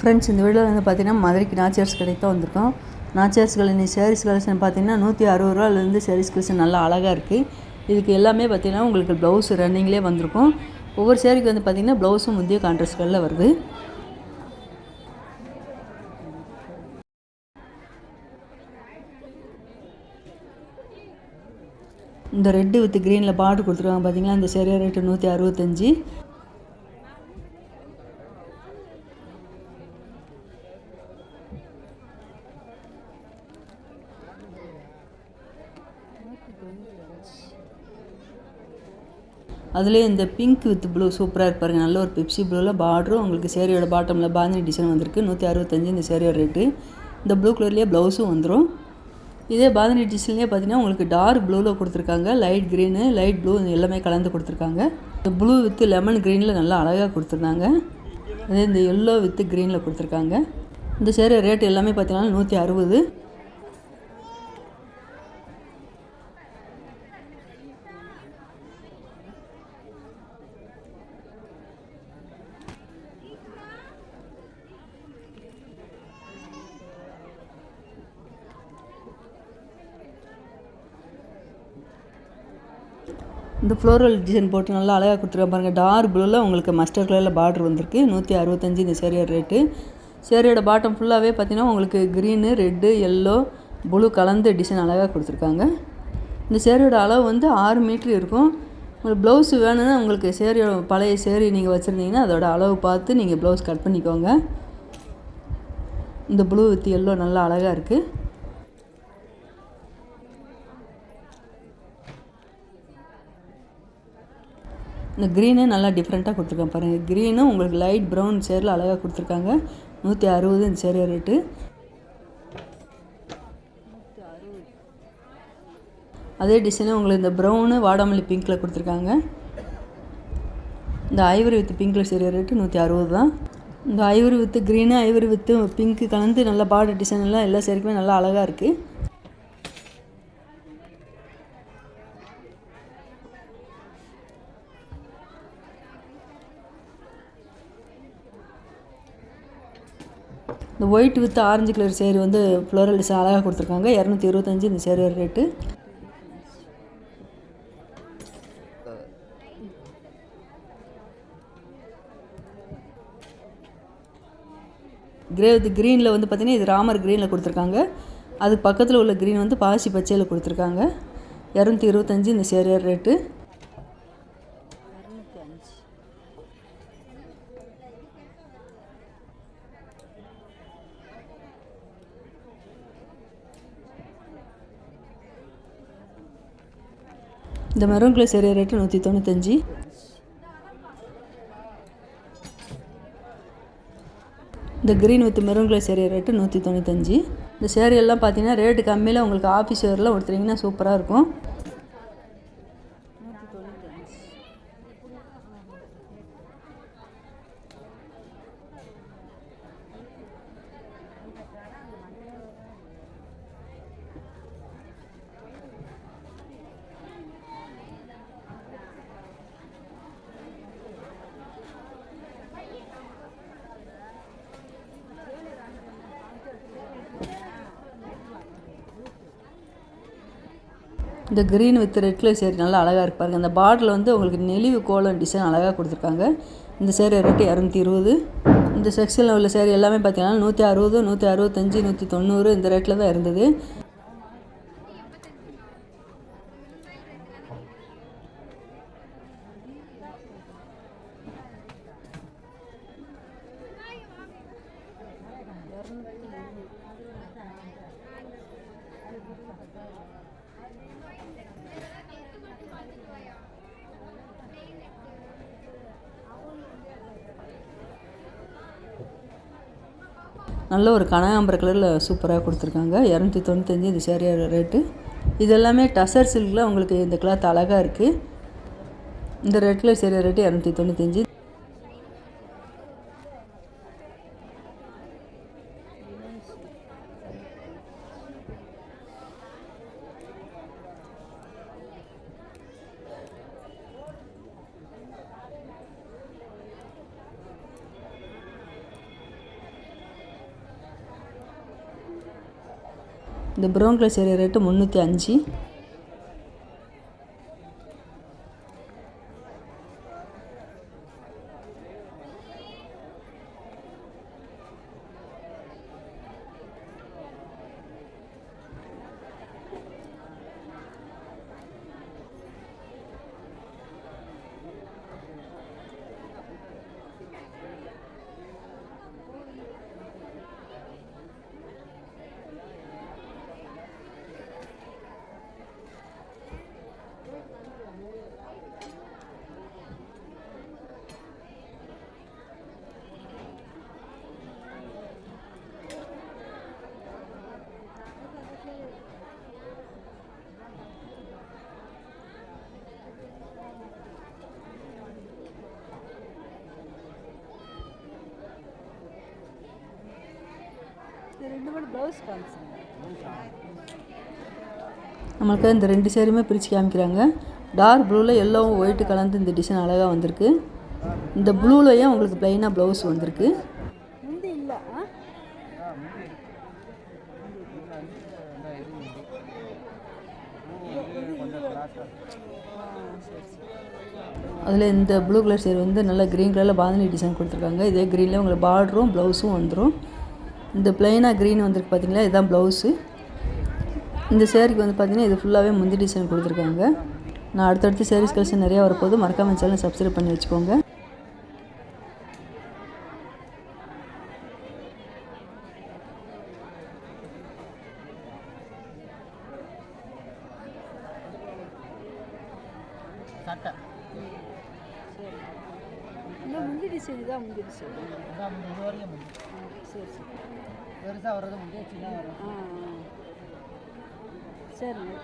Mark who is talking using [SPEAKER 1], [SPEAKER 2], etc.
[SPEAKER 1] Friends இந்த வீடியோவில் வந்து பார்த்தீங்கன்னா மதுரைக்கு நாச்சியார்ஸ் கடைக்கு தான் வந்திருக்கோம். நாச்சியார்ஸ் இன்னைக்கு சாரீஸ் கலெக்ஷன் பார்த்தீங்கன்னா நூற்றி அறுபது ரூபாலேருந்து சாரீஸ் கலெக்ஷன் நல்லா அழகாக இருக்குது இதுக்கு எல்லாமே பார்த்திங்கன்னா உங்களுக்கு ப்ளவுஸ் ரன்னிங்லேயே வந்திருக்கும். ஒவ்வொரு சேரீக்கு வந்து பார்த்திங்கன்னா ப்ளவுஸும் முந்தைய கான்ட்ராஸ்ட்களில் வருது. இந்த ரெட்டு வித் க்ரீனில் பார்டர் கொடுத்துருக்காங்க பார்த்தீங்களா இந்த சேரீ ரேட்டு நூற்றி அறுபத்தஞ்சி அதுலேயே இந்த பிங்க் வித் ப்ளூ சூப்பராக இருப்பாருங்க. நல்ல ஒரு பெப்சி ப்ளூவில் பார்டரும் உங்களுக்கு சேரியோட பாட்டமில் பாந்தினி டிசைன் வந்திருக்கு. நூற்றி அறுபத்தஞ்சு இந்த சேரியோட ரேட்டு இந்த ப்ளூ கலர்லேயே ப்ளவுஸும் வந்துடும் இதே பாந்தினி டிசைன்லேயே பார்த்தீங்கன்னா உங்களுக்கு டார்க் ப்ளூவில் கொடுத்துருக்காங்க. லைட் க்ரீனு லைட் ப்ளூ எல்லாமே கலந்து கொடுத்துருக்காங்க. இந்த ப்ளூ வித் லெமன் க்ரீனில் நல்லா அழகாக கொடுத்துருந்தாங்க. அதே இந்த எல்லோ வித் க்ரீனில் கொடுத்துருக்காங்க. இந்த சேரீ ரேட் எல்லாமே பார்த்தீங்கன்னா நூற்றி அறுபது. இந்த ஃப்ளோரல் டிசைன் போட்டு நல்லா அழகாக கொடுத்துருக்கேன் பாருங்கள் டார்க் ப்ளூவில் உங்களுக்கு மஸ்டர் கலரில் பார்டர் வந்திருக்கு. நூற்றி அறுபத்தஞ்சு இந்த சேரீயோட ரேட்டு சேரீயோட பாட்டம் ஃபுல்லாகவே பார்த்தீங்கன்னா உங்களுக்கு க்ரீனு ரெட்டு எல்லோ ப்ளூ கலந்து டிசைன் அழகாக கொடுத்துருக்காங்க. இந்த சேரீயோட அளவு வந்து ஆறு மீட்ரு இருக்கும். உங்களுக்கு ப்ளவுஸ் வேணும்னா உங்களுக்கு சேரீயோட பழைய சேரீ நீங்கள் வச்சுருந்தீங்கன்னா அதோட அளவு பார்த்து நீங்கள் ப்ளவுஸ் கட் பண்ணிக்கோங்க. இந்த ப்ளூ வித் எல்லோ நல்லா அழகாக இருக்குது இந்த க்ரீனே நல்லா டிஃப்ரெண்ட்டாக கொடுத்துருக்காங்க பாருங்கள் க்ரீனும் உங்களுக்கு லைட் ப்ரௌன் சேரில் அழகாக கொடுத்துருக்காங்க. நூற்றி அறுபது இந்த சேரீ ரேட்டு அதே டிசைனு உங்களுக்கு இந்த ப்ரௌனு வாடாமல்லி பிங்க்கில் கொடுத்துருக்காங்க. இந்த ஐவரி வித் பிங்க்கில் சேரீ ரேட்டு நூற்றி அறுபது தான். இந்த ivory with green ivory with pink கலந்து நல்லா பார்டர் டிசைன் எல்லாம் எல்லா சேருக்குமே நல்லா அழகாக இருக்குது இந்த white with orange colour sari வந்து ஃப்ளோரல் டிசைன் அழகாக கொடுத்துருக்காங்க. இரநூத்தி இருபத்தஞ்சி இந்த சேரீ ரேட்டு கிரே வித் க்ரீனில் வந்து பார்த்திங்கன்னா இது ராமர் க்ரீனில் கொடுத்துருக்காங்க. அதுக்கு பக்கத்தில் உள்ள க்ரீன் வந்து பாசி பச்சையில் கொடுத்துருக்காங்க. இரநூத்தி இருபத்தஞ்சி இந்த சேரியர் ரேட்டு இந்த மெரூன் கலர் சேரீ ரேட்டு நூற்றி தொண்ணூத்தஞ்சு. இந்த green with maroon colour sari rate நூற்றி தொண்ணூத்தஞ்சு. இந்த சேரீ எல்லாம் பார்த்தீங்கன்னா ரேட்டு கம்மியில் உங்களுக்கு ஆஃபீஸ் வேரில் கொடுத்துட்டிங்கன்னா சூப்பராக இருக்கும். இந்த க்ரீன் வித் ரெட்டில் சேரி சேரீ நல்லா அழகாக இருக்கு அந்த பார்டரில் வந்து உங்களுக்கு நெளிவு கோலம் டிசைன் அழகாக கொடுத்துருக்காங்க. இந்த சேரீ ரேட்டு இரநூத்தி இருபது. இந்த செக்ஷனில் உள்ள சேரீ எல்லாமே பார்த்தீங்கன்னா நூற்றி அறுபது நூற்றி அறுபத்தஞ்சி நூற்றி தொண்ணூறு இந்த ரேட்டில் தான் இருந்தது. நல்ல ஒரு கனகாம்பர கலரில் சூப்பராக கொடுத்துருக்காங்க. இரநூத்தி தொண்ணூத்தஞ்சு இந்த சேரீயோட ரேட்டு இது எல்லாமே டசர் சில்கில் உங்களுக்கு இந்த கிளாத் அழகாக இருக்குது இந்த ரேட்டில் சேரீ ரேட்டு இரநூத்தி தொண்ணூத்தஞ்சு. இந்த ப்ரௌன் கலர் சேரீ ரேட்டு முந்நூற்றி அஞ்சு.
[SPEAKER 2] ரெண்டு மூணு ப்ளவுஸ் காமிச்சுங்க
[SPEAKER 1] நம்மளுக்கு இந்த ரெண்டு சேருமே பிரித்து காமிக்கிறாங்க. டார்க் ப்ளூவில் எல்லோவும் ஒயிட்டு கலந்து இந்த டிசைன் அழகாக வந்திருக்கு. இந்த ப்ளூலையும் உங்களுக்கு ப்ளைனாக ப்ளவுஸ் வந்திருக்கு.
[SPEAKER 2] முந்தி இல்லை
[SPEAKER 1] அதில் இந்த ப்ளூ கலர் சேர் வந்து நல்லா க்ரீன் கலரில் பாந்தினி டிசைன் கொடுத்துருக்காங்க. இதே க்ரீனில் உங்களுக்கு பார்டரும் ப்ளவுஸும் வந்துடும் இந்த ப்ளைனாக க்ரீன் வந்திருக்கு பார்த்தீங்களா இதுதான் ப்ளவுஸு இந்த சேரீக்கு வந்து பார்த்தீங்கன்னா இது ஃபுல்லாகவே முந்தி டிசைன் கொடுத்துருக்காங்க. நான் அடுத்தடுத்து சேரீஸ் கலெக்ஷன் நிறையா வரப்போது மறக்காம சேனல் சப்ஸ்கிரைப் பண்ணி வச்சுக்கோங்க.
[SPEAKER 3] சட்டை.
[SPEAKER 2] இந்த முந்தி டிசைன் தான் முந்தி டிசைன்
[SPEAKER 3] அதான் முந்தி இது வரைக்கும் முந்தி.
[SPEAKER 2] சரி சரி
[SPEAKER 3] பெருசாக வர்றது முந்தி சின்ன வரும்
[SPEAKER 2] ஆ. சரிங்க